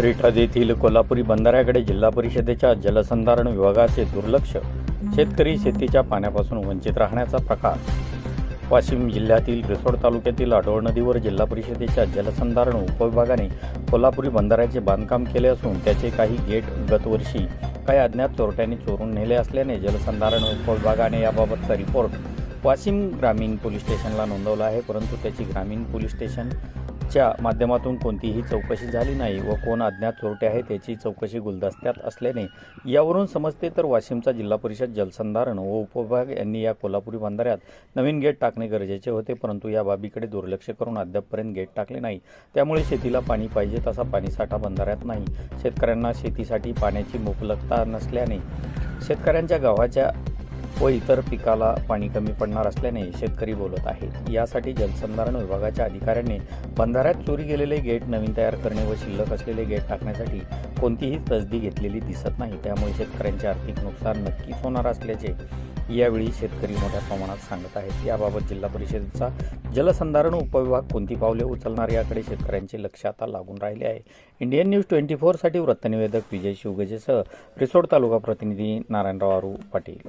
रिठाद येथील कोल्हापुरी बंधाऱ्याकडे जिल्हा परिषदेच्या जलसंधारण विभागाचे दुर्लक्ष. शेतकरी शेतीच्या पाण्यापासून वंचित राहण्याचा प्रकार. वाशिम जिल्ह्यातील रिसोड तालुक्यातील आढोळ नदीवर जिल्हा परिषदेच्या जलसंधारण उपविभागाने कोल्हापुरी बंधाऱ्याचे बांधकाम केले असून त्याचे काही गेट गतवर्षी काही अज्ञात चोरट्यांनी चोरून नेले असल्याने जलसंधारण उपविभागाने याबाबतचा रिपोर्ट वाशिम ग्रामीण पोलीस स्टेशनला नोंदवला आहे. परंतु त्याची ग्रामीण पोलीस च्या माध्यमातून कोणतीही चौकशी झाली नाही व कोण अज्ञात चोरटे आहे त्याची चौकशी गुलदस्त्यात असल्याने यावरून समजते तर वाशिमचा जिल्हा परिषद जलसंधारण व उपविभाग यांनी या कोल्हापुरी बंधाऱ्यात नवीन गेट टाकणे गरजेचे होते परंतु या बाबीकडे दुर्लक्ष करून अद्यापपर्यंत गेट टाकले नाही. त्यामुळे शेतीला पाणी पाहिजे तसा पाणीसाठा बंधाऱ्यात नाही. शेतकऱ्यांना शेतीसाठी पाण्याची मुबलकता नसल्याने शेतकऱ्यांच्या गावाच्या व इतर पिकाला पाणी कमी पडणार असल्याने शेतकरी बोलत आहेत. यासाठी जलसंधारण विभागाच्या अधिकाऱ्यांनी बंधाऱ्यात चोरी गेलेले गेट नवीन तयार करणे व शिल्लक असलेले गेट टाकण्यासाठी कोणतीही तसदी घेतलेली दिसत नाही. त्यामुळे शेतकऱ्यांचे आर्थिक नुकसान नक्कीच होणार असल्याचे यावेळी शेतकरी मोठ्या प्रमाणात सांगत आहेत. याबाबत जिल्हा परिषदेचा जलसंधारण उपविभाग कोणती पावले उचलणार याकडे शेतकऱ्यांचे लक्ष आता लागून राहिले आहे. इंडियन न्यूज ट्वेंटी फोरसाठी वृत्तनिवेदक विजय शिवगजेसह रिसोड तालुका प्रतिनिधी नारायणराव आरू पाटील.